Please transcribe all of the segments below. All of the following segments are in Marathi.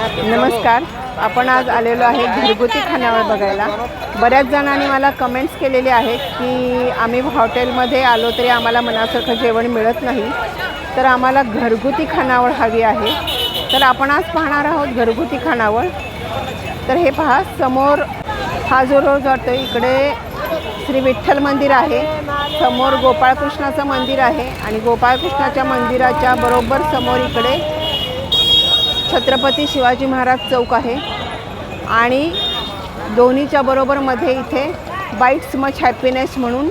नमस्कार. आपण आज आलेलो आहे घरगुती खाण्यावर बघायला. बऱ्याच जणांनी मला कमेंट्स केलेले आहेत की आम्ही हॉटेलमध्ये आलो तरी आम्हाला मनासारखं जेवण मिळत नाही. तर आम्हाला घरगुती खानावळ हवी आहे. तर आपण आज पाहणार आहोत घरगुती खानावळ. तर हे पहा समोर हा जो रोड जातो इकडे श्री विठ्ठल मंदिर आहे. समोर गोपाळकृष्णाचं मंदिर आहे आणि गोपाळकृष्णाच्या मंदिराच्या बरोबर समोर इकडे छत्रपती शिवाजी महाराज चौक आहे. आणि दोन्हीच्या बरोबरमध्ये इथे बाईट्स मच हॅपीनेस म्हणून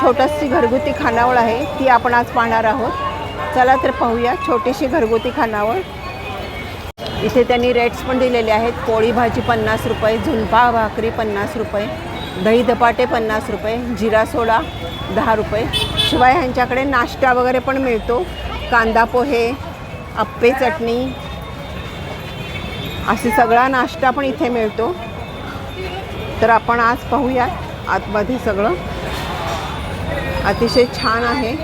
छोटंशी घरगुती खानावळ आहे. ती आपण आज पाहणार आहोत. चला तर पाहूया छोटीशी घरगुती खानावळ. इथे त्यांनी रेट्स पण दिलेले आहेत. पोळी भाजी पन्नास रुपये झुणपा भाकरी पन्नास रुपये दही धपाटे पन्नास रुपये जिरा सोडा दहा रुपये. शिवाय ह्यांच्याकडे नाश्ता वगैरे पण मिळतो. कांदा पोहे आप्पे चटणी अशी सगळा नाश्ता पण इथे मिळतो. तर आपण आज पाहूया आतमध्ये सगळं. अतिशय छान आहे.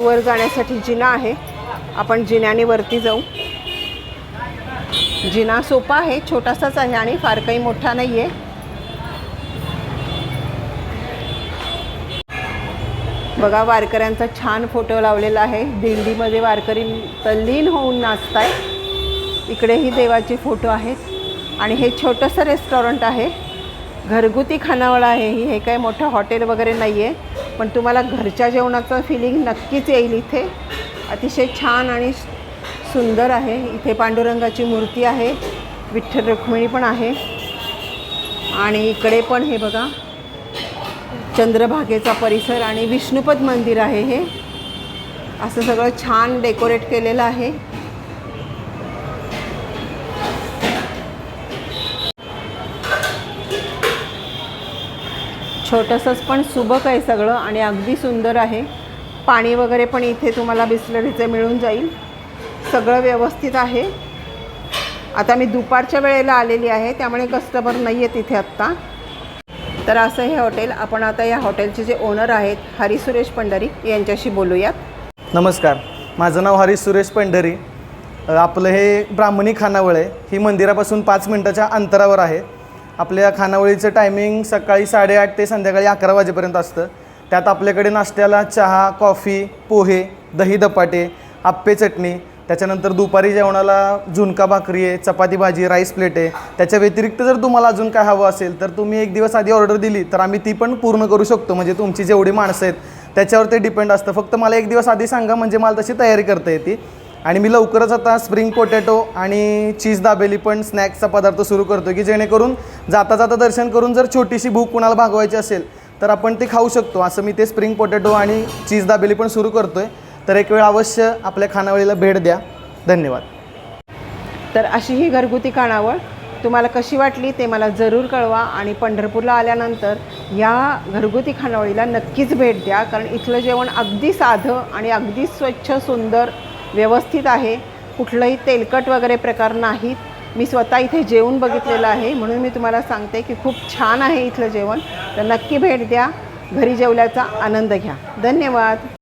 वर जाण्यासाठी जिना आहे. आपण जिन्याने वरती जाऊ. जिना सोपा आहे छोटासाच आहे आणि फार काही मोठा नाही आहे बघा वारकऱ्यांचा छान फोटो लावलेला आहे. दिंडीमध्ये वारकरी तल्लीन होऊन नाचताय इकडेही देवाचे फोटो आहेत. आणि हे छोटंसं रेस्टॉरंट आहे. घरगुती खानावळ आहे ही. हे काही मोठं हॉटेल वगैरे नाही आहे पण तुम्हाला घरच्या जेवणाचं फिलिंग नक्कीच येईल इथे. अतिशय छान आणि सुंदर आहे. इथे पांडुरंगाची मूर्ती आहे. विठ्ठल रुक्मिणी पण आहे. आणि इकडे पण हे बघा चंद्रभागेचा परिसर आणि विष्णुपद मंदिर आहे हे. असं सगळं छान डेकोरेट केलेलं आहे. छोटंसंच पण सुबक आहे सगळं आणि अगदी सुंदर आहे. पाणी वगैरे पण इथे तुम्हाला बिस्लरीचं मिळून जाईल. सगळं व्यवस्थित आहे. आता मी दुपारच्या वेळेला आलेली आहे त्यामुळे कस्टमर नाही आहेत इथे आत्ता. तर असं हे हॉटेल आपण आता या हॉटेलचे जे ओनर आहेत हरी सुरेश पंढरी यांच्याशी बोलूयात. नमस्कार. माझं नाव हरी सुरेश पंढरी. आपलं हे ब्राह्मणी खानावळ आहे. ही मंदिरापासून पाच मिनटाच्या अंतरावर आहे. आपल्या खानावळीचं टायमिंग सकाळी साडेआठ ते संध्याकाळी अकरा वाजेपर्यंत असतं. त्यात आपल्याकडे नाश्त्याला चहा कॉफी पोहे दही धपाटे आप्पे चटणी त्याच्यानंतर दुपारी जेवणाला झुणका भाकरी आहे चपाती भाजी राईस प्लेट आहे. त्याच्या व्यतिरिक्त जर तुम्हाला अजून काय हवं असेल तर तुम्ही एक दिवस आधी ऑर्डर दिली तर आम्ही ती पण पूर्ण करू शकतो. म्हणजे तुमची जेवढी माणसं आहेत त्याच्यावर ते डिपेंड असतं. फक्त मला एक दिवस आधी सांगा म्हणजे मला तशी तयारी करता येते. आणि मी लवकरच आता स्प्रिंग पोटॅटो आणि चीज दाबेली पण स्नॅक्सचा पदार्थ सुरू करतो की जेणेकरून जाता जाता दर्शन करून जर छोटीशी भूक कुणाला भागवायची असेल तर आपण ते खाऊ शकतो. असं मी ते स्प्रिंग पोटॅटो आणि चीज दाबेली पण सुरू करतो आहे तर एक वेळ अवश्य आपल्या खानावळीला भेट द्या. धन्यवाद. तर अशी ही घरगुती खानावळ तुम्हाला कशी वाटली ते मला जरूर कळवा आणि पंढरपूरला आल्यानंतर या घरगुती खानावळीला नक्कीच भेट द्या कारण इथलं जेवण अगदी साधं आणि अगदी स्वच्छ सुंदर व्यवस्थित आहे. कुठलंही तेलकट वगैरे प्रकार नाहीत. मी स्वतः इथे जेवून बघितलेलं आहे म्हणून मी तुम्हाला सांगते की खूप छान आहे इथलं जेवण. तर नक्की भेट द्या. घरी जेवल्याचा आनंद घ्या. धन्यवाद.